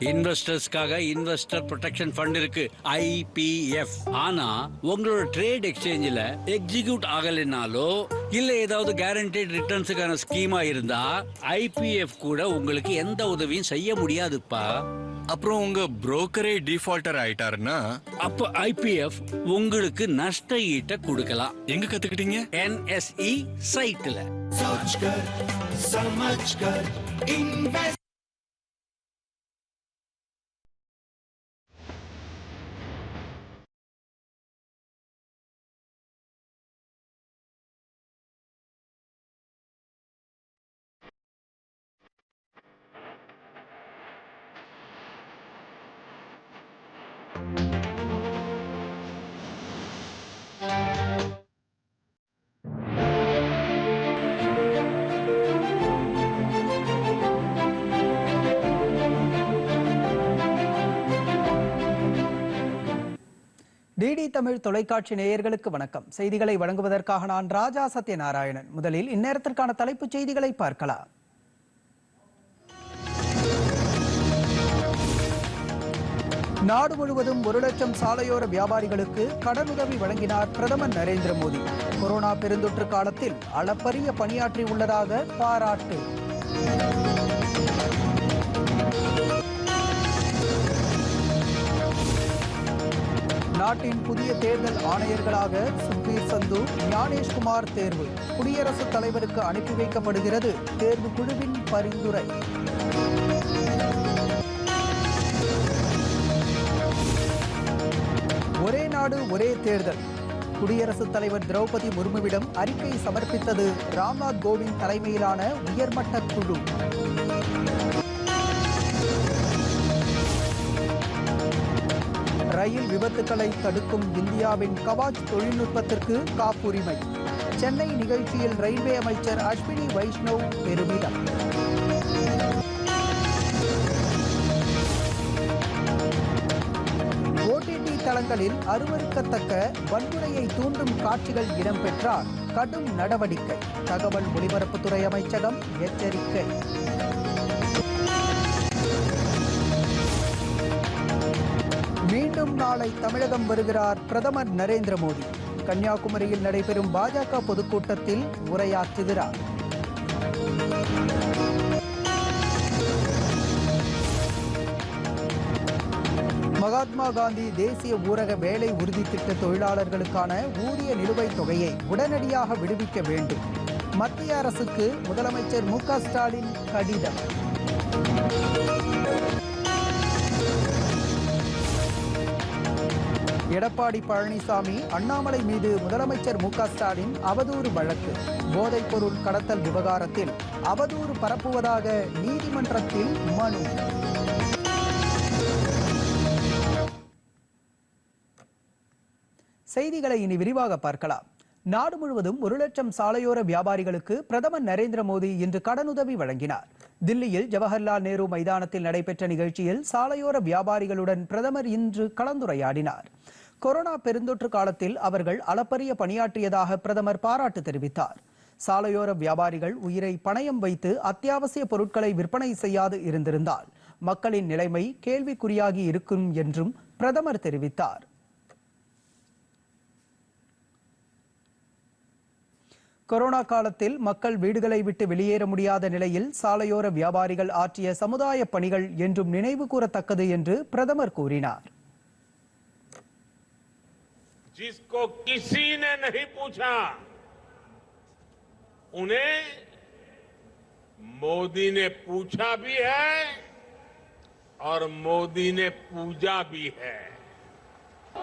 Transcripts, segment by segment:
இன்வெஸ்டர்ஸ்க்காக investor protection fund இருக்கு IPF ஆனா உங்களோட ட்ரேட் எக்ஸ்சேஞ்சில் எக்ஸிக்யூட் ஆகலைனாலோ இல்ல ஏதாவது கேரண்டட் ரிட்டர்ன்ஸுக்கான ஸ்கீமா இருந்தா ஐபிஎஃப் கூட உங்களுக்கு எந்த உதவியும் செய்ய முடியாதுப்பா. அப்புறம் உங்க புரோக்கரே டிஃபால்டர் ஆயிட்டாருன்னா? அப்ப ஐபிஎஃப் உங்களுக்கு நஷ்ட ஈட்ட கொடுக்கலாம். எங்க கத்துக்கிட்டீங்க? என்எஸ்இ சைட்ல தமிழ் தொலைக்காட்சி நேயர்களுக்கு வணக்கம். செய்திகளை வழங்குவதற்காக நான் ராஜா சத்யநாராயணன். முதலில் இந்நேரத்திற்கான தலைப்புச் செய்திகளை பார்க்கலாம். நாடு முழுவதும் ஒரு லட்சம் சாலையோர வியாபாரிகளுக்கு கடனுதவி வழங்கினார் பிரதமர் நரேந்திர மோடி. கொரோனா பெருந்தொற்று காலத்தில் அளப்பரிய பணியாற்றி உள்ளதாக பாராட்டு. நாட்டின் புதிய தேர்தல் ஆணையர்களாக சுக்வீர் சந்து ஞானேஷ்குமார் தேர்வு. குடியரசுத் தலைவருக்கு அனுப்பி வைக்கப்படுகிறது தேர்வு குழுவின் பரிந்துரை. ஒரே நாடு ஒரே தேர்தல். குடியரசுத் தலைவர் திரௌபதி முர்முவிடம் அறிக்கை சமர்ப்பித்தது ராம்நாத் கோவிந்த் தலைமையிலான உயர்மட்ட குழு. ரயில் விபத்துக்களை தடுக்கும் இந்தியாவின் கவாச் தொழில்நுட்பத்திற்கு காப்புரிமை. சென்னை நிகழ்ச்சியில் ரயில்வே அமைச்சர் அஸ்வினி வைஷ்ணவ் பெருமிதம். ஓடிடி தளங்களில் அருவருக்கத்தக்க வன்முறையை தூண்டும் காட்சிகள் இடம்பெற்றால் கடும் நடவடிக்கை. தகவல் ஒலிபரப்புத்துறை அமைச்சகம் எச்சரிக்கை. மீண்டும் நாளை தமிழகம் வருகிறார் பிரதமர் நரேந்திர மோடி. கன்னியாகுமரியில் நடைபெறும் பாஜக பொதுக்கூட்டத்தில் உரையாற்றுகிறார். மகாத்மா காந்தி தேசிய ஊரக வேலை உறுதி திட்ட தொழிலாளர்களுக்கான ஊதிய நிலுவைத் தொகையை உடனடியாக விடுவிக்க வேண்டும். மத்திய அரசுக்கு முதலமைச்சர் மு ஸ்டாலின் கடிதம். எடப்பாடி பழனிசாமி அண்ணாமலை மீது முதலமைச்சர் மு க ஸ்டாலின் அவதூறு வழக்கு. போதைப் பொருள் கடத்தல் விவகாரத்தில் அவதூறு பரப்புவதாக நீதிமன்றத்தில் மனு. செய்திகளை இனி விரிவாக பார்க்கலாம். நாடு முழுவதும் ஒரு லட்சம் சாலையோர வியாபாரிகளுக்கு பிரதமர் நரேந்திர மோடி இன்று கடனுதவி வழங்கினார். தில்லியில் ஜவஹர்லால் நேரு மைதானத்தில் நடைபெற்ற நிகழ்ச்சியில் சாலையோர வியாபாரிகளுடன் பிரதமர் இன்று கலந்துரையாடினார். கொரோனா பெருந்தொற்று காலத்தில் அவர்கள் அளப்பரிய பணியாற்றியதாக பிரதமர் பாராட்டு தெரிவித்தார். சாலையோர வியாபாரிகள் உயிரை பணயம் வைத்து அத்தியாவசிய பொருட்களை விற்பனை செய்யாது இருந்திருந்தால் மக்களின் நிலைமை கேள்விக்குறியாகி இருக்கும் என்றும் பிரதமர் தெரிவித்தார். கொரோனா காலத்தில் மக்கள் வீடுகளை விட்டு வெளியேற முடியாத நிலையில் சாலையோர வியாபாரிகள் ஆற்றிய சமுதாய பணிகள் என்றும் நினைவு கூறத்தக்கது என்று பிரதமர் கூறினார் जिसको किसी ने नहीं पूछा उन्हें मोदी ने पूछा भी है और मोदी ने पूजा भी है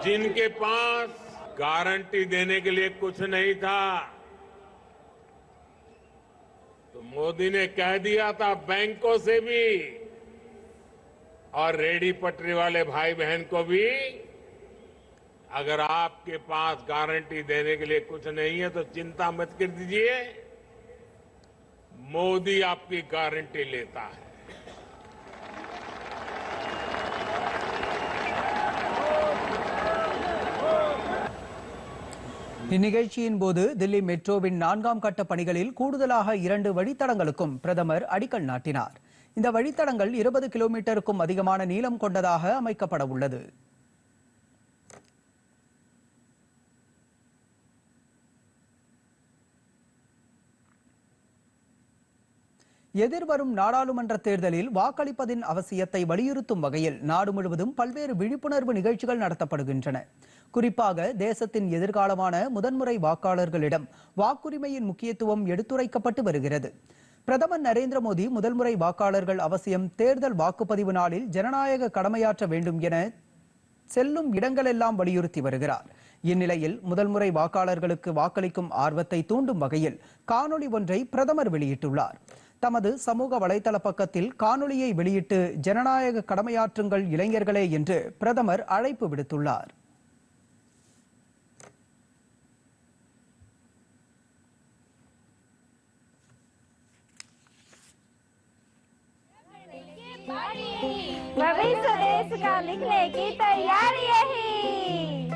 जिनके पास गारंटी देने के लिए कुछ नहीं था तो मोदी ने कह दिया था बैंकों से भी और रेडी पटरी वाले भाई बहन को भी, अगर आपके पास गारंटी देने के लिए कुछ नहीं है तो चिंता मत कर दीजिए। मोदी आपकी गारंटी लेता है। இந்நிகழ்ச்சியின் போது தில்லி மெட்ரோவின் நான்காம் கட்ட பணிகளில் கூடுதலாக இரண்டு வழித்தடங்களுக்கும் பிரதமர் அடிக்கல் நாட்டினார். இந்த வழித்தடங்கள் இருபது கிலோமீட்டருக்கும் அதிகமான நீளம் கொண்டதாக அமைக்கப்பட உள்ளது. எதிர்வரும் நாடாளுமன்ற தேர்தலில் வாக்களிப்பதின் அவசியத்தை வலியுறுத்தும் வகையில் நாடு முழுவதும் பல்வேறு விழிப்புணர்வு நிகழ்ச்சிகள் நடத்தப்படுகின்றன. குறிப்பாக தேசத்தின் எதிர்காலமான முதன்முறை வாக்காளர்களிடம் வாக்குரிமையின் முக்கியத்துவம் எடுத்துரைக்கப்பட்டு வருகிறது. பிரதமர் நரேந்திர மோடி முதல்முறை வாக்காளர்கள் அவசியம் தேர்தல் வாக்குப்பதிவு நாளில் ஜனநாயக கடமையாற்ற வேண்டும் என செல்லும் இடங்களெல்லாம் வலியுறுத்தி வருகிறார். இந்நிலையில் முதல் முறை வாக்காளர்களுக்கு வாக்களிக்கும் ஆர்வத்தை தூண்டும் வகையில் காணொளி ஒன்றை பிரதமர் வெளியிட்டுள்ளார். தமது சமூக வலைதள பக்கத்தில் காணொளியை வெளியிட்டு ஜனநாயக கடமையாற்றுங்கள் இளைஞர்களே என்று பிரதமர் அழைப்பு விடுத்துள்ளார் भविष्य देश का लिखने की तैयारी यही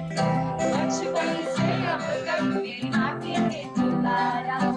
बचपन से अब तक मेरा के दुलारा मुझको है मेरे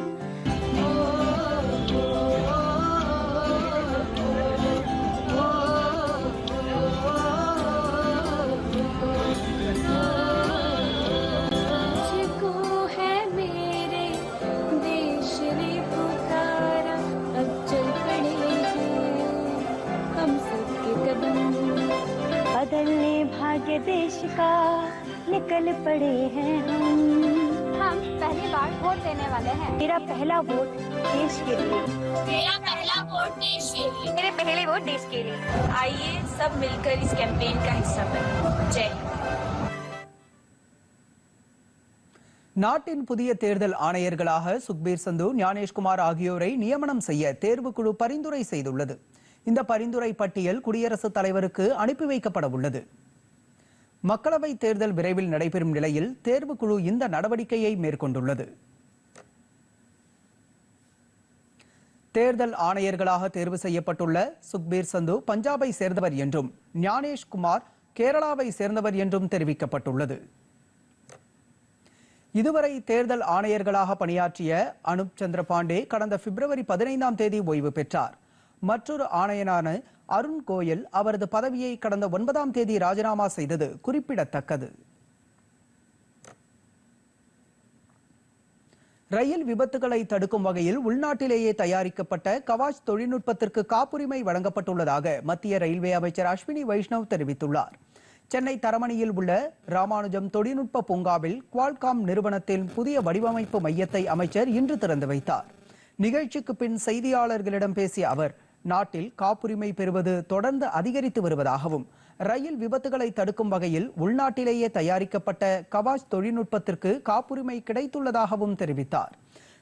निकल पड़े हैं हम हम पहली बार वोट देने वाले हैं मेरा पहला वोट देश के लिए मेरा पहला वोट देश के लिए मेरे पहले वोट देश के लिए आइए सब मिलकर इस कैंपेन का हिस्सा बने जय हिंद நாட்டின் புதிய தேர்தல் ஆணையர்களாக சுக்பீர் சந்து ஞானேஷ்குமார் ஆகியோரை நியமனம் செய்ய தேர்வுக்குழு பரிந்துரை செய்துள்ளது இந்த பரிந்துரை பட்டியல் குடியரசுத் தலைவருக்கு அனுப்பி வைக்கப்பட உள்ளது மக்களவை தேர்தல் விரைவில் நடைபெறும் நிலையில் தேர்வுக்குழு இந்த நடவடிக்கையை மேற்கொண்டுள்ளது. தேர்தல் ஆணையர்களாக தேர்வு செய்யப்பட்டுள்ள சுக்பீர் சந்து பஞ்சாபை சேர்ந்தவர் என்றும் ஞானேஷ்குமார் கேரளாவை சேர்ந்தவர் என்றும் தெரிவிக்கப்பட்டுள்ளது. இதுவரை தேர்தல் ஆணையர்களாக பணியாற்றிய அனுப் சந்திர பாண்டே கடந்த பிப்ரவரி பதினைந்தாம் தேதி ஓய்வு பெற்றார். மற்றொரு ஆணையரான அருண் கோயல் அவரது பதவியை கடந்த ஒன்பதாம் தேதி ராஜினாமா செய்தது குறிப்பிடத்தக்கது. ரயில் விபத்துகளை தடுக்கும் வகையில் உள்நாட்டிலேயே தயாரிக்கப்பட்ட கவாஜ் தொழில்நுட்பத்திற்கு காப்புரிமை வழங்கப்பட்டுள்ளதாக மத்திய ரயில்வே அமைச்சர் அஸ்வினி வைஷ்ணவ் தெரிவித்துள்ளார். சென்னை தரமணியில் உள்ள ராமானுஜம் தொழில்நுட்ப பூங்காவில் குவால்காம் நிறுவனத்தின் புதிய வடிவமைப்பு மையத்தை அமைச்சர் இன்று திறந்து வைத்தார். நிகழ்ச்சிக்கு பின் செய்தியாளர்களிடம் பேசிய அவர் நாட்டில் காப்புரிமை பெறுவது தொடர்ந்து அதிகரித்து வருவதாகவும் ரயில் விபத்துகளை தடுக்கும் வகையில் உள்நாட்டிலேயே தயாரிக்கப்பட்ட கவாஜ் தொழில்நுட்பத்திற்கு காப்புரிமை கிடைத்துள்ளதாகவும் தெரிவித்தார்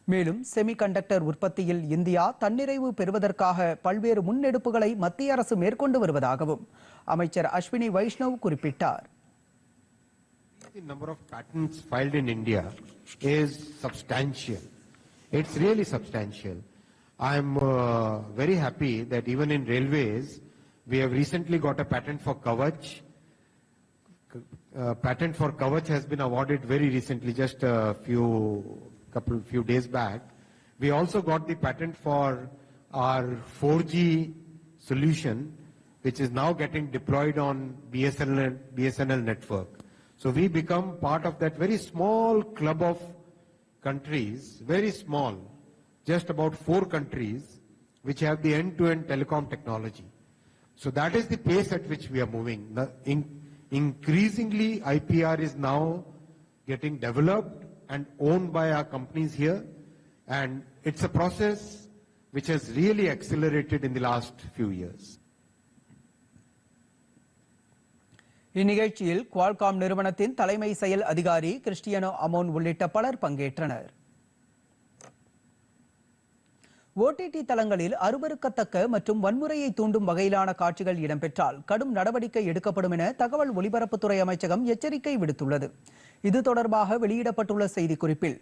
மேலும் செமிகண்டக்டர் உற்பத்தியில் இந்தியா தன்னிறைவு பெறுவதற்காக பல்வேறு முன்னெடுப்புகளை மத்திய அரசு மேற்கொண்டு வருவதாகவும் அமைச்சர் அஸ்வினி வைஷ்ணவ் குறிப்பிட்டார் The number of patents filed in India is substantial. It's really substantial. I'm uh, very happy that even in railways, we have recently got a patent for Kavach. Uh, patent for Kavach has been awarded very recently, just a few couple few days back. We also got the patent for our 4G solution, which is now getting deployed on BSNL, BSNL network. So we become part of that very small club of countries, very small, just about four countries, which have the end-to-end telecom technology. So that is the pace at which we are moving. The in- increasingly, IPR is now getting developed and owned by our companies here, and it's a process which has really accelerated in the last few years. இந்நிகழ்ச்சியில் Qualcomm நிறுவனத்தின் தலைமை செயல் அதிகாரி கிறிஸ்டியனோ Amun உள்ளிட்ட பலர் பங்கேற்றனர் OTT தளங்களில் அருவருக்கத்தக்க மற்றும் வன்முறையை தூண்டும் வகையிலான காட்சிகள் இடம்பெற்றால் கடும் நடவடிக்கை எடுக்கப்படும் என தகவல் ஒலிபரப்புத்துறை அமைச்சகம் எச்சரிக்கை விடுத்துள்ளது. இது தொடர்பாக வெளியிடப்பட்டுள்ள செய்திக்குறிப்பில்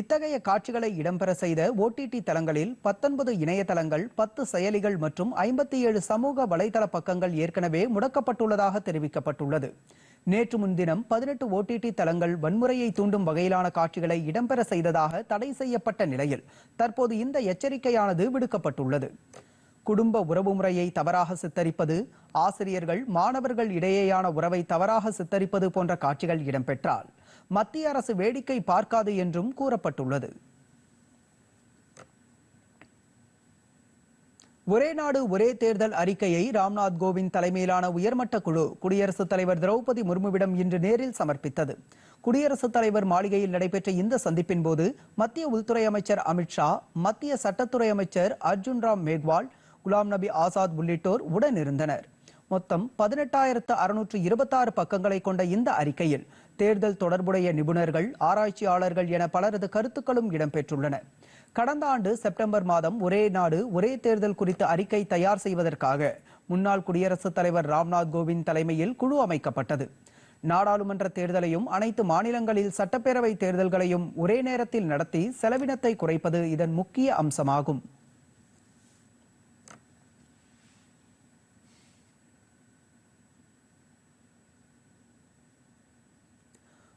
இத்தகைய காட்சிகளை இடம்பெற செய்த ஓடிடி தளங்களில் பத்தொன்பது இணையதளங்கள் பத்து செயலிகள் மற்றும் ஐம்பத்தி ஏழு சமூக வலைதள பக்கங்கள் ஏற்கனவே முடக்கப்பட்டுள்ளதாக தெரிவிக்கப்பட்டுள்ளது. நேற்று முன்தினம் பதினெட்டு ஓடிடி தளங்கள் வன்முறையை தூண்டும் வகையிலான காட்சிகளை இடம்பெற செய்ததாக தடை செய்யப்பட்ட நிலையில் தற்போது இந்த எச்சரிக்கையானது விடுக்கப்பட்டுள்ளது. குடும்ப உறவுமுறையை தவறாக சித்தரிப்பது ஆசிரியர்கள் மாணவர்கள் இடையேயான உறவை தவறாக சித்தரிப்பது போன்ற காட்சிகள் இடம்பெற்றால் மத்திய அரசு வேடிக்கை பார்க்காது என்றும் கூறப்பட்டுள்ளது. ஒரே நாடு ஒரே தேர்தல் அறிக்கையை ராம்நாத் கோவிந்த் தலைமையிலான உயர்மட்ட குழு குடியரசுத் தலைவர் திரௌபதி முர்முவிடம் இன்று நேரில் சமர்ப்பித்தது. குடியரசுத் தலைவர் மாளிகையில் நடைபெற்ற இந்த சந்திப்பின் போது மத்திய உள்துறை அமைச்சர் அமித்ஷா மத்திய சட்டத்துறை அமைச்சர் அர்ஜுன் ராம் மேக்வால் குலாம் நபி ஆசாத் உள்ளிட்டோர் உடனிருந்தனர் மொத்தம் பதினெட்டாயிரத்து அறுநூற்று இருபத்தாறு பக்கங்களை கொண்ட இந்த அறிக்கையில் தேர்தல் தொடர்புடைய நிபுணர்கள் ஆராய்ச்சியாளர்கள் என பலரது கருத்துக்களும் இடம்பெற்றுள்ளன. கடந்த ஆண்டு செப்டம்பர் மாதம் ஒரே நாடு ஒரே தேர்தல் குறித்த அறிக்கை தயார் செய்வதற்காக முன்னாள் குடியரசுத் தலைவர் ராம்நாத் கோவிந்த் தலைமையில் குழு அமைக்கப்பட்டது. நாடாளுமன்ற தேர்தலையும் அனைத்து மாநிலங்களில் சட்டப்பேரவை தேர்தல்களையும் ஒரே நேரத்தில் நடத்தி செலவினத்தை குறைப்பது இதன் முக்கிய அம்சமாகும்.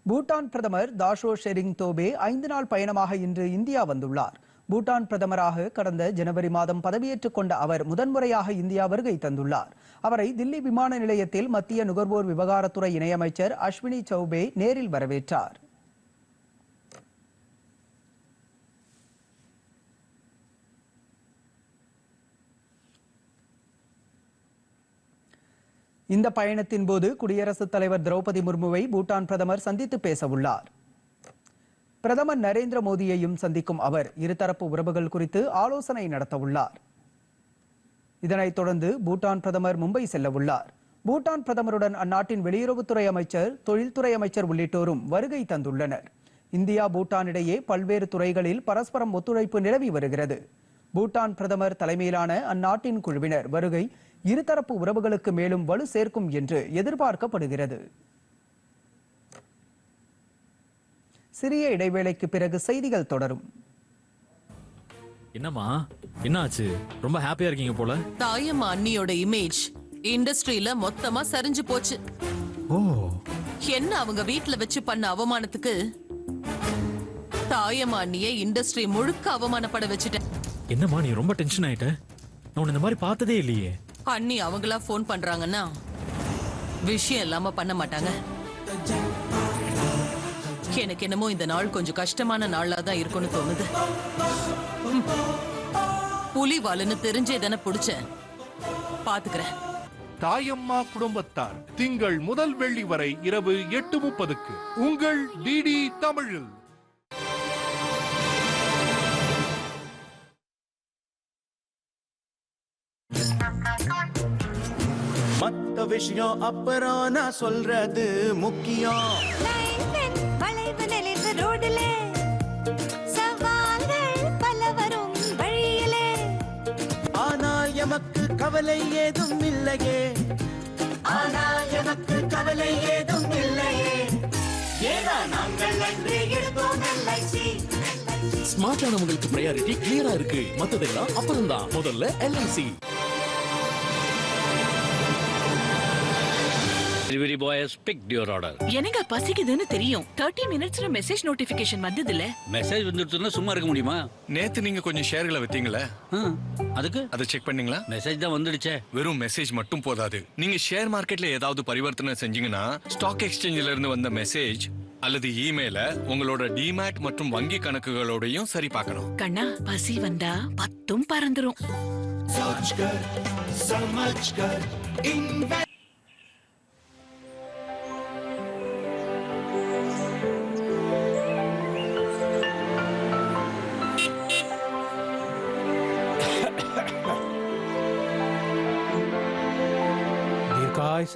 பூட்டான் பிரதமர் தாஷோ ஷெரிங் தோபே ஐந்து நாள் பயணமாக இன்று இந்தியா வந்துள்ளார். பூட்டான் பிரதமராக கடந்த ஜனவரி மாதம் பதவியேற்றுக் கொண்ட அவர் முதன்முறையாக இந்தியா வருகை தந்துள்ளார். அவரை தில்லி விமான நிலையத்தில் மத்திய நுகர்வோர் விவகாரத்துறை இணையமைச்சர் அஸ்வினி சௌபே நேரில் வரவேற்றார். இந்த பயணத்தின் போது குடியரசுத் தலைவர் திரௌபதி முர்முவை பூட்டான் பிரதமர் சந்தித்து பேச உள்ளார் பிரதமர் நரேந்திர மோடியையும் சந்திக்கும் அவர் இருதரப்பு உறவுகள் குறித்து ஆலோசனை நடத்தவுள்ளார். இதனைத் தொடர்ந்து பூட்டான் பிரதமர் மும்பை செல்லவுள்ளார். பூட்டான் பிரதமருடன் அந்நாட்டின் வெளியுறவுத்துறை அமைச்சர் தொழில்துறை அமைச்சர் உள்ளிட்டோரும் வருகை தந்துள்ளனர். இந்தியா பூட்டான் இடையே பல்வேறு துறைகளில் பரஸ்பரம் ஒத்துழைப்பு நிலவி வருகிறது. பூட்டான் பிரதமர் தலைமையிலான அந்நாட்டின் குழுவினர் வருகை இருதரப்பு உறவுகளுக்கு மேலும் வலு சேர்க்கும் என்று எதிர்பார்க்கப்படுகிறது. சிறிய இடைவேளைக்கு பிறகு செய்திகள் தொடரும். என்னம்மா? என்னாச்சு? ரொம்ப ஹாப்பியா இருக்கீங்க போல. தாயம்மா அண்ணியோட இமேஜ் இண்டஸ்ட்ரியில மொத்தமா சரிஞ்சு போச்சு. ஓ. என்ன அவங்க வீட்ல வச்சு பண்ண அவமானத்துக்கு? தாயம்மா அண்ணிய இண்டஸ்ட்ரி முழுக்க அவமானப்பட வச்சுட்டேன். என்னம்மா நீ ரொம்ப டென்ஷன் ஆயிட்ட? நான் உன்னை இந்த மாதிரி பார்த்ததே இல்லையே. அண்ணி அவங்களா ஃபோன் பண்றாங்கன்னா விஷயம் இல்லாம பண்ண மாட்டாங்க. எனக்கு என்னமோ இந்த நாள் கொஞ்சம் கஷ்டமான நாளா தான் இருக்கும்னு தோணுது. புலி வாளுன்னு தெரிஞ்சே தானே புடிச்சேன். பாத்துக்கிறேன். தாயம்மா குடும்பத்தார் திங்கள் முதல் வெள்ளி வரை இரவு எட்டு முப்பதுக்கு. உங்கள் டிடி தமிழில் மத்த விஷயம் அப்புறம் நான் சொல்றது முக்கியம். வளைவு நெளிவு ரோடிலே. சவால்கள் பல வரும் வழியிலே. ஆனால் எமக்கு கவலை ஏதும் இல்லையே. ஆனால் எமக்கு கவலை ஏதும் இல்லையே. ஏன்னா நாங்கள் அன்றே எடுத்தோம் எல்ஐசி. ஸ்மார்ட்டானவங்களுக்கு ப்ரையாரிட்டி கிளியரா இருக்கு. மத்ததெல்லாம் அப்புறம் தான் முதல்ல LIC delivery boy has picked your order. எனக்கு பசிக்குதுன்னு தெரியும். தேர்ட்டி மினிட்ஸ்ல மெசேஜ் நோட்டிபிகேஷன் வந்தது இல்ல மெசேஜ் வந்துடுச்சுன்னா சும்மா இருக்க முடியுமா? நேத்து நீங்க கொஞ்சம் ஷேர்களை வித்தீங்களே? அதுக்கு? அதை செக் பண்ணீங்களா? மெசேஜ் தான் வந்துடுச்சே. வெறும் மெசேஜ் மட்டும் போதாது. நீங்க ஷேர் மார்க்கெட்ல ஏதாவது பரிவர்த்தனை செஞ்சீங்கன்னா ஸ்டாக் எக்ஸ்சேஞ்சில இருந்து வந்த மெசேஜ் அல்லது இமெயில உங்களோட டிமேட் மற்றும் வங்கி கணக்குகளோடையும் சரி பார்க்கணும். கண்ணா பசி வந்தா பத்தும் பறந்துரும்.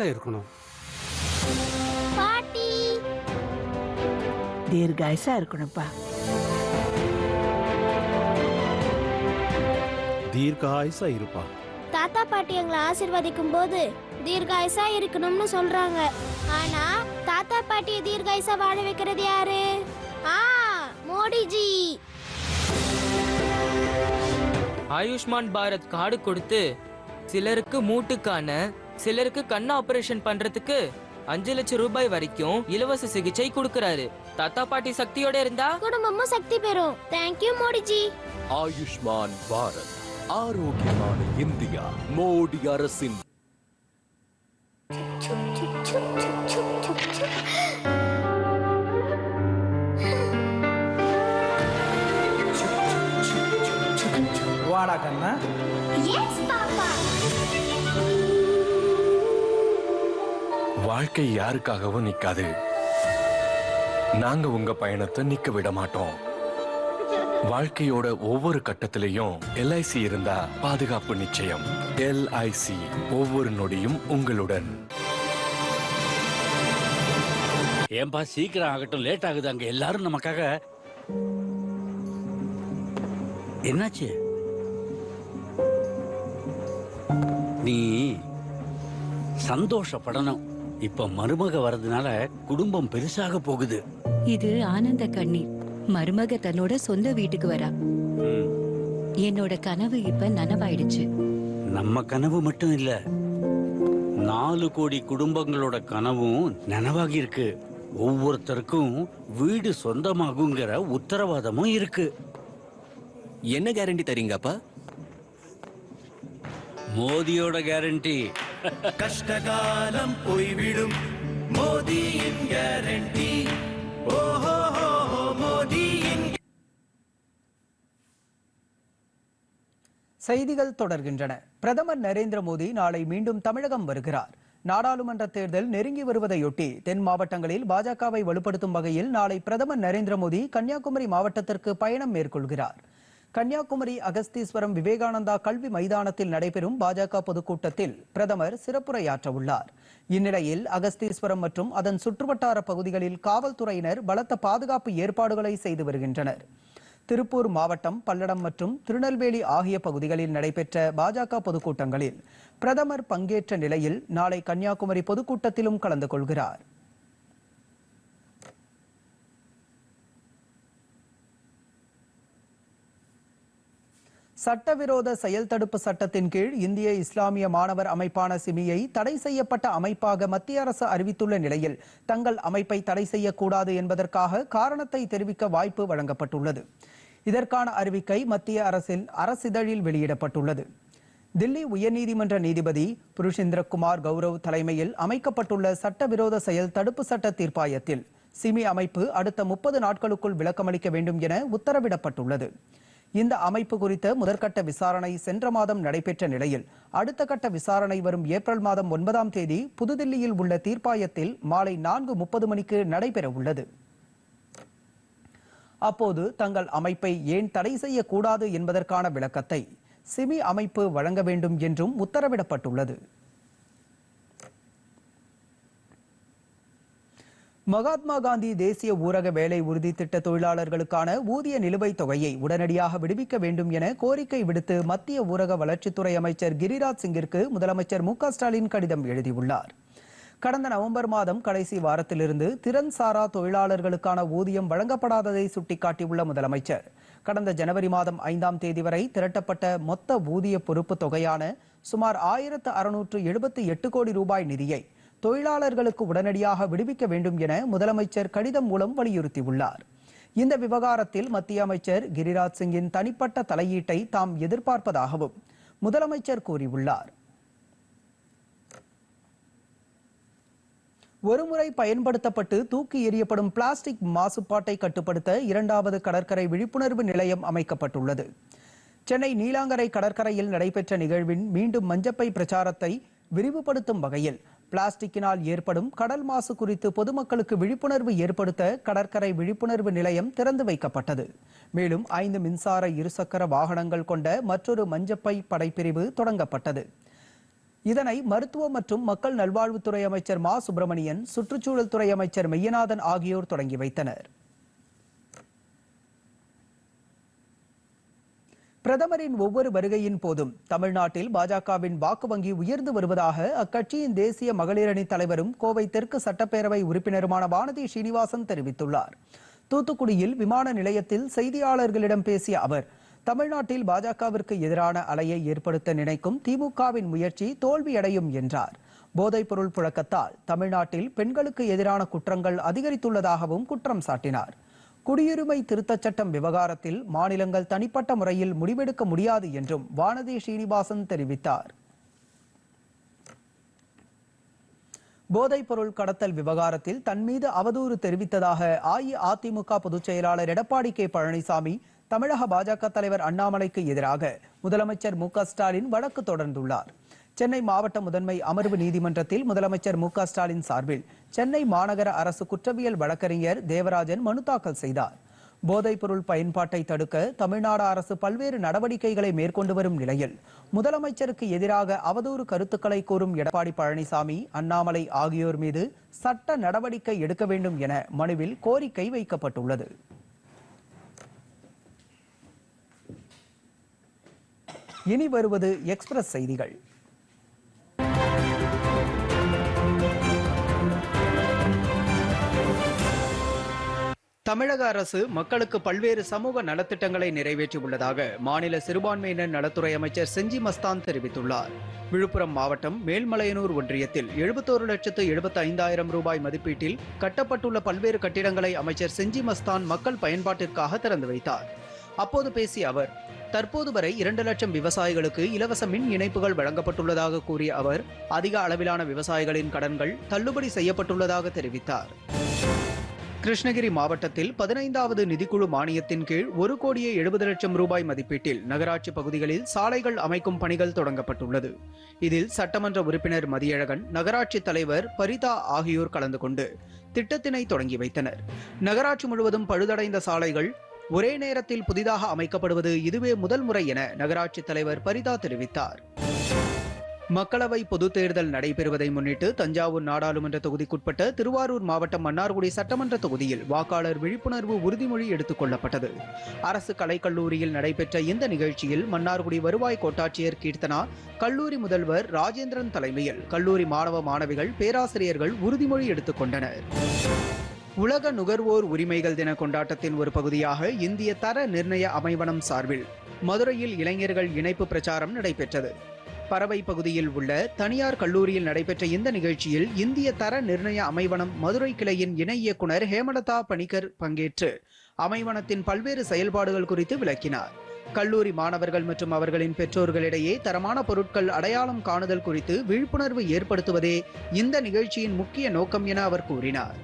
பெருசாக இருக்கணும். பாட்டி. தீர்காயசா இருக்கணும்ப்பா. தீர்காயசா இருப்பா. தாத்தா பாட்டி எங்களை ஆசிர்வதிக்கும் போது தீர்காயசா இருக்கணும்னு சொல்றாங்க. ஆனா தாத்தா பாட்டி தீர்காயசா வாழ வைக்கிறது யாரு? ஆ மோடிஜி. ஆயுஷ்மான் பாரத் கார்டு கொடுத்து சிலருக்கு மூட்டுக்கான சிலருக்கு கண் ஆபரேஷன் பண்றதுக்கு அஞ்சு லட்சம் ரூபாய் வரைக்கும் இலவச சிகிச்சை கொடுக்கறாரு. தாத்தா பாட்டி சக்தியோட இருந்தா? குடும்பமும் சக்தி பெறும். தேங்க்யூ மோடிஜி. ஆயுஷ்மான் பாரத் ஆரோக்கியமான இந்தியா மோடி அரசின் வாடா கண்ணா. Yes papa. வாழ்க்கை யாருக்காகவும் நிக்காது. நாங்க உங்க பயணத்தை நிக்க விட மாட்டோம். வாழ்க்கையோட ஒவ்வொரு கட்டத்திலையும் எல்ஐசி இருந்தா பாதுகாப்பு நிச்சயம். எல்ஐசி ஒவ்வொரு நொடியும் உங்களுடன். ஏன்பா சீக்கிரம் ஆகட்டும் லேட் ஆகுது அங்க. எல்லாரும் நமக்காக. என்னாச்சு? நீ சந்தோஷப்படணும். இப்ப மருமக வர்றதுனால குடும்பம் பெருசாக போகுது. இது ஆனந்த கண்ணீர் மருமக தன்னோட சொந்த வீட்டுக்கு வரா. ம். என்னோட கனவு இப்ப நனவாயிடுச்சு. நம்ம கனவு மட்டும் இல்ல நாலு கோடி குடும்பங்களோட கனவும் நனவாகி இருக்கு. ஒவ்வொருத்தருக்கும் வீடு சொந்தமாகுங்கிற உத்தரவாதமும் இருக்கு. என்ன கேரண்டி தரீங்கப்பா மோதியோட கேரண்டி கஷ்டகாலம் போய்விடும். மோதியின் கேரண்டி ஓஹோ மோதியின் செய்திகள் தொடர்கின்றன. பிரதமர் நரேந்திர மோடி நாளை மீண்டும் தமிழகம் வருகிறார். நாடாளுமன்ற தேர்தல் நெருங்கி வருவதையொட்டி தென் மாவட்டங்களில் பாஜகவை வலுப்படுத்தும் வகையில் நாளை பிரதமர் நரேந்திர மோடி கன்னியாகுமரி மாவட்டத்திற்கு பயணம் மேற்கொள்கிறார். கன்னியாகுமரி அகஸ்தீஸ்வரம் விவேகானந்தா கல்வி மைதானத்தில் நடைபெறும் பாஜக பொதுக்கூட்டத்தில் பிரதமர் சிறப்புரையாற்ற உள்ளார் இந்நிலையில் அகஸ்தீஸ்வரம் மற்றும் அதன் சுற்றுவட்டார பகுதிகளில் காவல்துறையினர் பலத்த பாதுகாப்பு ஏற்பாடுகளை செய்து வருகின்றனர். திருப்பூர் மாவட்டம் பல்லடம் மற்றும் திருநெல்வேலி ஆகிய பகுதிகளில் நடைபெற்ற பாஜக பொதுக்கூட்டங்களில் பிரதமர் பங்கேற்ற நிலையில் நாளை கன்னியாகுமரி பொதுக்கூட்டத்திலும் கலந்து கொள்கிறார். சட்டவிரோத செயல் தடுப்பு சட்டத்தின் கீழ் இந்திய இஸ்லாமிய மாணவர் அமைப்பான சிமியை தடை செய்யப்பட்ட அமைப்பாக மத்திய அரசு அறிவித்துள்ள நிலையில் தங்கள் அமைப்பை தடை செய்யக்கூடாது என்பதற்காக காரணத்தை தெரிவிக்க வாய்ப்பு வழங்கப்பட்டுள்ளது. இதற்கான அறிவிக்கை மத்திய அரசின் அரசிதழில் வெளியிடப்பட்டுள்ளது. தில்லி உயர்நீதிமன்ற நீதிபதி புருஷேந்திரகுமார் கௌரவ் தலைமையில் அமைக்கப்பட்டுள்ள சட்டவிரோத செயல் தடுப்பு சட்ட தீர்ப்பாயத்தில் சிமி அமைப்பு அடுத்த முப்பது நாட்களுக்குள் விளக்கமளிக்க வேண்டும் என உத்தரவிடப்பட்டுள்ளது. இந்த அமைப்பு குறித்த முதற்கட்ட விசாரணை சென்ற மாதம் நடைபெற்ற நிலையில் அடுத்த கட்ட விசாரணை வரும் ஏப்ரல் மாதம் ஒன்பதாம் தேதி புதுதில்லியில் உள்ள தீர்ப்பாயத்தில் மாலை நான்கு முப்பது மணிக்கு நடைபெற உள்ளது. அப்போது தங்கள் அமைப்பை ஏன் தடை செய்யக்கூடாது என்பதற்கான விளக்கத்தை சிமி அமைப்பு வழங்க வேண்டும் என்றும் உத்தரவிடப்பட்டுள்ளது. மகாத்மா காந்தி தேசிய ஊரக வேலை உறுதி திட்ட தொழிலாளர்களுக்கான ஊதிய நிலுவைத் தொகையை உடனடியாக விடுவிக்க வேண்டும் என கோரிக்கை விடுத்து மத்திய ஊரக வளர்ச்சித்துறை அமைச்சர் கிரிராஜ் சிங்கிற்கு முதலமைச்சர் மு ஸ்டாலின் கடிதம் எழுதியுள்ளார். கடந்த நவம்பர் மாதம் கடைசி வாரத்திலிருந்து திறன் சாரா தொழிலாளர்களுக்கான ஊதியம் வழங்கப்படாததை சுட்டிக்காட்டியுள்ள முதலமைச்சர் கடந்த ஜனவரி மாதம் ஐந்தாம் தேதி வரை திரட்டப்பட்ட மொத்த ஊதிய பொறுப்பு தொகையான சுமார் ஆயிரத்து அறுநூற்று எழுபத்தி எட்டு கோடி ரூபாய் நிதியை தொழிலாளர்களுக்கு உடனடியாக விடுவிக்க வேண்டும் என முதலமைச்சர் கடிதம் மூலம் வலியுறுத்தியுள்ளார். இந்த விவகாரத்தில் மத்திய அமைச்சர் கிரிராஜ் சிங்கின் தனிப்பட்ட தலையீட்டை தாம் எதிர்பார்ப்பதாகவும் முதலமைச்சர் கூறியுள்ளார். ஒருமுறை பயன்படுத்தப்பட்டு தூக்கி எறியப்படும் பிளாஸ்டிக் மாசுபாட்டை கட்டுப்படுத்த இரண்டாவது கடற்கரை விழிப்புணர்வு நிலையம் அமைக்கப்பட்டுள்ளது. சென்னை நீலாங்கரை கடற்கரையில் நடைபெற்ற நிகழ்வின் மீண்டும் மஞ்சப்பை பிரச்சாரத்தை விரிவுபடுத்தும் வகையில் பிளாஸ்டிக்கினால் ஏற்படும் கடல் மாசு குறித்து பொதுமக்களுக்கு விழிப்புணர்வு ஏற்படுத்த கடற்கரை விழிப்புணர்வு நிலையம் திறந்து வைக்கப்பட்டது. மேலும் ஐந்து மின்சார இருசக்கர வாகனங்கள் கொண்ட மற்றொரு மஞ்சப்பை படைப்பிரிவு தொடங்கப்பட்டது. இதனை மருத்துவ மற்றும் மக்கள் நல்வாழ்வுத்துறை அமைச்சர் மா சுப்பிரமணியன் சுற்றுச்சூழல் துறை அமைச்சர் மெய்யநாதன் ஆகியோர் தொடங்கி வைத்தனர். பிரதமரின் ஒவ்வொரு வருகையின் போதும் தமிழ்நாட்டில் பாஜகவின் வாக்கு வங்கி உயர்ந்து வருவதாக அக்கட்சியின் தேசிய மகளிரணி தலைவரும் கோவை தெற்கு சட்டப்பேரவை உறுப்பினருமான வானதி ஸ்ரீனிவாசன் தெரிவித்துள்ளார். தூத்துக்குடியில் விமான நிலையத்தில் செய்தியாளர்களிடம் பேசிய அவர் தமிழ்நாட்டில் பாஜகவிற்கு எதிரான அலையை ஏற்படுத்த நினைக்கும் திமுகவின் முயற்சி தோல்வியடையும் என்றார். போதைப்பொருள் புழக்கத்தால் தமிழ்நாட்டில் பெண்களுக்கு எதிரான குற்றங்கள் அதிகரித்துள்ளதாகவும் குற்றம் சாட்டினார். குடியுரிமை திருத்தச் சட்டம் விவகாரத்தில் மாநிலங்கள் தனிப்பட்ட முறையில் முடிவெடுக்க முடியாது என்றும் வானதி ஸ்ரீனிவாசன் தெரிவித்தார். போதைப்பொருள் கடத்தல் விவகாரத்தில் தன் மீது அவதூறு தெரிவித்ததாக அஇஅதிமுக பொதுச் செயலாளர் எடப்பாடி கே. பழனிசாமி தமிழக பாஜக தலைவர் அண்ணாமலைக்கு எதிராக முதலமைச்சர் மு ஸ்டாலின் வழக்கு தொடர்ந்துள்ளார். சென்னை மாவட்ட முதன்மை அமர்வு நீதிமன்றத்தில் முதலமைச்சர் மு க ஸ்டாலின் சார்பில் சென்னை மாநகர அரசு குற்றவியல் வழக்கறிஞர் தேவராஜன் மனு தாக்கல் செய்தார். போதைப்பொருள் பயன்பாட்டை தடுக்க தமிழ்நாடு அரசு பல்வேறு நடவடிக்கைகளை மேற்கொண்டு வரும் நிலையில் முதலமைச்சருக்கு எதிராக அவதூறு கருத்துக்களை கூறும் எடப்பாடி பழனிசாமி அண்ணாமலை ஆகியோர் மீது சட்ட நடவடிக்கை எடுக்க வேண்டும் என மனுவில் கோரிக்கை வைக்கப்பட்டுள்ளது. இனி வருவது எக்ஸ்பிரஸ் செய்திகள். தமிழக அரசு மக்களுக்கு பல்வேறு சமூக நலத்திட்டங்களை நிறைவேற்றியுள்ளதாக மாநில சிறுபான்மையினர் நலத்துறை அமைச்சர் செஞ்சி மஸ்தான் தெரிவித்துள்ளார். விழுப்புரம் மாவட்டம் மேல்மலையனூர் ஒன்றியத்தில் எழுபத்தோரு லட்சத்து எழுபத்தி ஐந்தாயிரம் ரூபாய் மதிப்பீட்டில் கட்டப்பட்டுள்ள பல்வேறு கட்டிடங்களை அமைச்சர் செஞ்சி மஸ்தான் மக்கள் பயன்பாட்டிற்காக திறந்து வைத்தார். அப்போது பேசிய அவர் தற்போது வரை இரண்டு லட்சம் விவசாயிகளுக்கு இலவச மின் இணைப்புகள் வழங்கப்பட்டுள்ளதாக கூறிய அவர் அதிக அளவிலான விவசாயிகளின் கடன்கள் தள்ளுபடி செய்யப்பட்டுள்ளதாக தெரிவித்தார். கிருஷ்ணகிரி மாவட்டத்தில் பதினைந்தாவது நிதிக்குழு மானியத்தின் கீழ் ஒரு கோடியே எழுபது லட்சம் ரூபாய் மதிப்பீட்டில் நகராட்சி பகுதிகளில் சாலைகள் அமைக்கும் பணிகள் தொடங்கப்பட்டுள்ளது. இதில் சட்டமன்ற உறுப்பினர் மதியழகன் நகராட்சி தலைவர் பரிதா ஆகியோர் கலந்து கொண்டு திட்டத்தினை தொடங்கி வைத்தனர். நகராட்சி முழுவதும் பழுதடைந்த சாலைகள் ஒரே நேரத்தில் புதிதாக அமைக்கப்படுவது இதுவே முதல் முறை என நகராட்சி தலைவர் பரிதா தெரிவித்தார். மக்களவை பொதுத் தேர்தல் நடைபெறுவதை முன்னிட்டு தஞ்சாவூர் நாடாளுமன்ற தொகுதிக்குட்பட்ட திருவாரூர் மாவட்டம் மன்னார்குடி சட்டமன்ற தொகுதியில் வாக்காளர் விழிப்புணர்வு உறுதிமொழி எடுத்துக் கொள்ளப்பட்டது. அரசு கலைக்கல்லூரியில் நடைபெற்ற இந்த நிகழ்ச்சியில் மன்னார்குடி வருவாய் கோட்டாட்சியர் கீர்த்தனா கல்லூரி முதல்வர் ராஜேந்திரன் தலைமையில் கல்லூரி மாணவ மாணவிகள் பேராசிரியர்கள் உறுதிமொழி எடுத்துக் கொண்டனர். உலக நுகர்வோர் உரிமைகள் தின கொண்டாட்டத்தின் ஒரு பகுதியாக இந்திய தர நிர்ணய அமைவனம் சார்பில் மதுரையில் இளைஞர்கள் இணைப்பு பிரச்சாரம் நடைபெற்றது. பறவை பகுதியில் உள்ள தனியார் கல்லூரியில் நடைபெற்ற இந்த நிகழ்ச்சியில் இந்திய தர நிர்ணய அமைவனம் மதுரை கிளையின் இணை இயக்குனர் ஹேமலதா பணிக்கர் பங்கேற்று அமைவனத்தின் பல்வேறு செயல்பாடுகள் குறித்து விளக்கினார். கல்லூரி மாணவர்கள் மற்றும் அவர்களின் பெற்றோர்களிடையே தரமான பொருட்கள் அடையாளம் காணுதல் குறித்து விழிப்புணர்வு ஏற்படுத்துவதே இந்த நிகழ்ச்சியின் முக்கிய நோக்கம் என அவர் கூறினார்.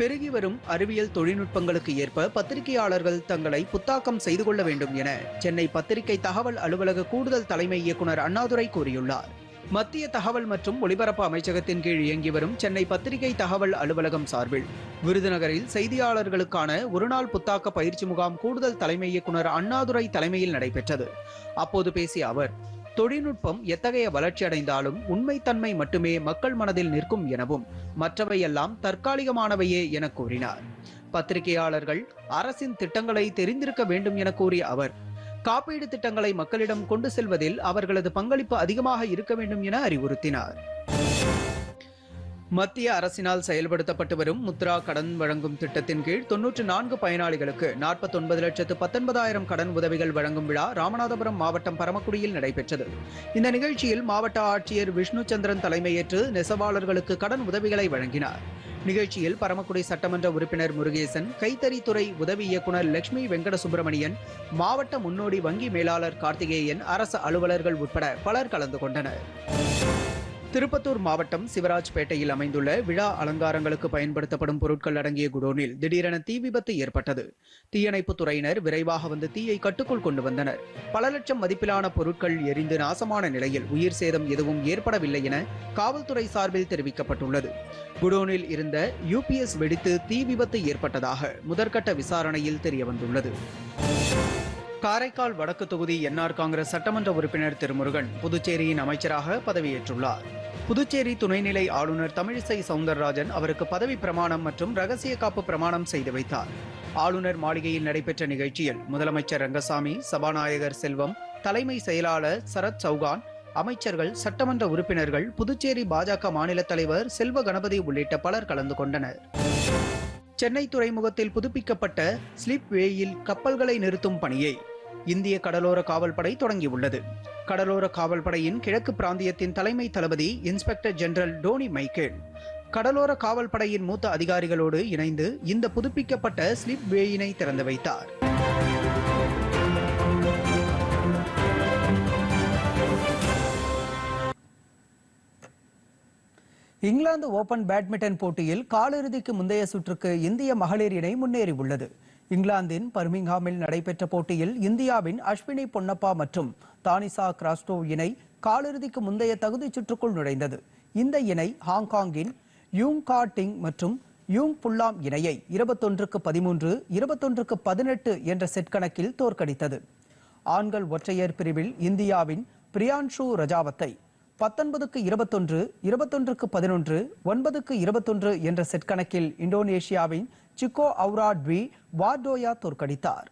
பெருகி வரும் அறிவியல் தொழில்நுட்பங்களுக்கு ஏற்ப பத்திரிகையாளர்கள் தங்களை புத்தாக்கம் செய்து கொள்ள வேண்டும் என சென்னை பத்திரிகை தகவல் அலுவலக கூடுதல் தலைமை இயக்குனர் அண்ணாதுரை கூறியுள்ளார். மத்திய தகவல் மற்றும் ஒலிபரப்பு அமைச்சகத்தின் கீழ் இயங்கி வரும் சென்னை பத்திரிகை தகவல் அலுவலகம் சார்பில் விருதுநகரில் செய்தியாளர்களுக்கான ஒருநாள் புத்தாக்க பயிற்சி முகாம் கூடுதல் தலைமை இயக்குனர் அண்ணாதுரை தலைமையில் நடைபெற்றது. அப்போது பேசிய அவர் தொழில்நுட்பம் எத்தகைய வளர்ச்சியடைந்தாலும் உண்மைத்தன்மை மட்டுமே மக்கள் மனதில் நிற்கும் எனவும் மற்றவையெல்லாம் தற்காலிகமானவையே என கூறினார். பத்திரிகையாளர்கள் அரசின் திட்டங்களை தெரிந்திருக்க வேண்டும் என கூறிய அவர் காப்பீடு திட்டங்களை மக்களிடம் கொண்டு செல்வதில் அவர்களது பங்களிப்பு அதிகமாக இருக்க வேண்டும் என அறிவுறுத்தினார். மத்திய அரசினால் செயல்படுத்தப்பட்டு வரும் முத்ரா கடன் வழங்கும் திட்டத்தின் கீழ் தொன்னூற்று நான்கு பயனாளிகளுக்கு நாற்பத்தொன்பது லட்சத்து பத்தொன்பதாயிரம் கடன் உதவிகள் வழங்கும் விழா ராமநாதபுரம் மாவட்டம் பரமக்குடியில் நடைபெற்றது. இந்த நிகழ்ச்சியில் மாவட்ட ஆட்சியர் விஷ்ணு சந்திரன் தலைமையேற்று நெசவாளர்களுக்கு கடன் உதவிகளை வழங்கினார். நிகழ்ச்சியில் பரமக்குடி சட்டமன்ற உறுப்பினர் முருகேசன் கைத்தறித்துறை உதவி இயக்குனர் லட்சுமி வெங்கட சுப்பிரமணியன் மாவட்ட முன்னோடி வங்கி மேலாளர் கார்த்திகேயன் அரசு அலுவலர்கள் உட்பட பலர் கலந்து கொண்டனர். திருப்பத்தூர் மாவட்டம் சிவராஜ்பேட்டையில் அமைந்துள்ள விழா அலங்காரங்களுக்கு பயன்படுத்தப்படும் பொருட்கள் அடங்கிய குடோனில் திடீரென தீ விபத்து ஏற்பட்டது. தீயணைப்பு துறையினர் விரைவாக வந்து தீயை கட்டுக்குள் கொண்டு வந்தனர். பல லட்சம் மதிப்பிலான பொருட்கள் எரிந்து நாசமான நிலையில் உயிர் சேதம் எதுவும் ஏற்படவில்லை என காவல்துறை சார்பில் தெரிவிக்கப்பட்டுள்ளது. குடோனில் இருந்த யூபிஎஸ் வெடித்து தீ விபத்து ஏற்பட்டதாக முதற்கட்ட விசாரணையில் தெரியவந்துள்ளது. காரைக்கால் வடக்கு தொகுதி என்ஆர் காங்கிரஸ் சட்டமன்ற உறுப்பினர் திருமுருகன் புதுச்சேரியின் அமைச்சராக பதவியேற்றுள்ளார். புதுச்சேரி துணைநிலை ஆளுநர் தமிழிசை சவுந்தரராஜன் அவருக்கு பதவி பிரமாணம் மற்றும் ரகசிய காப்பு பிரமாணம் செய்து வைத்தார். ஆளுநர் மாளிகையில் நடைபெற்ற நிகழ்ச்சியில் முதலமைச்சர் ரங்கசாமி சபாநாயகர் செல்வம் தலைமை செயலாளர் சரத் சௌகான் அமைச்சர்கள் சட்டமன்ற உறுப்பினர்கள் புதுச்சேரி பாஜக மாநில தலைவர் செல்வ கணபதி உள்ளிட்ட பலர் கலந்து கொண்டனர். சென்னை துறைமுகத்தில் புதுப்பிக்கப்பட்ட ஸ்லிப் வேயில் கப்பல்களை நிறுத்தும் பணியை இந்திய கடலோர காவல்படை தொடங்கியுள்ளது. கடலோர காவல்படையின் கிழக்கு பிராந்தியத்தின் தலைமை தளபதி இன்ஸ்பெக்டர் ஜெனரல் டோனி மைக்கேல். கடலோர காவல்படையின் மூத்த அதிகாரிகளோடு இணைந்து இந்த புதுப்பிக்கப்பட்ட ஸ்லிப் வேயினை திறந்து வைத்தார். இங்கிலாந்து ஓபன் பேட்மிண்டன் போட்டியில் காலிறுதிக்கு முந்தைய சுற்றுக்கு இந்திய மகளிர் இணை முன்னேறியுள்ளது. இங்கிலாந்தின் பர்மிங்ஹாமில் நடைபெற்ற போட்டியில் இந்தியாவின் அஸ்வினி பொன்னப்பா மற்றும் தானிசா கிராஸ்டோ இணை காலிறுதிக்கு முந்தைய தகுதிச் சுற்றுக்குள் நுழைந்தது. இந்த இணை ஹாங்காங்கின் யூங் கா டிங் மற்றும் யூங் புல்லாம் இணையை இருபத்தொன்றுக்கு பதிமூன்று இருபத்தொன்றுக்கு பதினெட்டு என்ற செட் கணக்கில் தோற்கடித்தது. ஆண்கள் ஒற்றையர் பிரிவில் இந்தியாவின் பிரியான்ஷு ரஜாவத்தை பத்தொன்பதுக்கு இருபத்தொன்று இருபத்தொன்றுக்கு பதினொன்று ஒன்பதுக்கு இருபத்தொன்று என்ற செட் கணக்கில் இந்தோனேஷியாவின் சிக்கோ அவுரா ட்வி வார்டோயா தோற்கடித்தார்.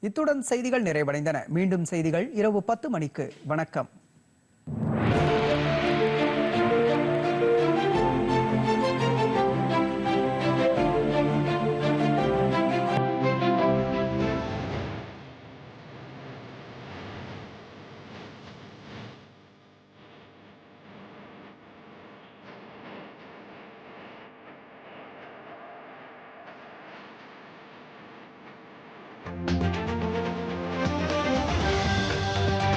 இத்துடன் செய்திகள் நிறைவடைந்தன. மீண்டும் செய்திகள் இரவு பத்து மணிக்கு. வணக்கம்.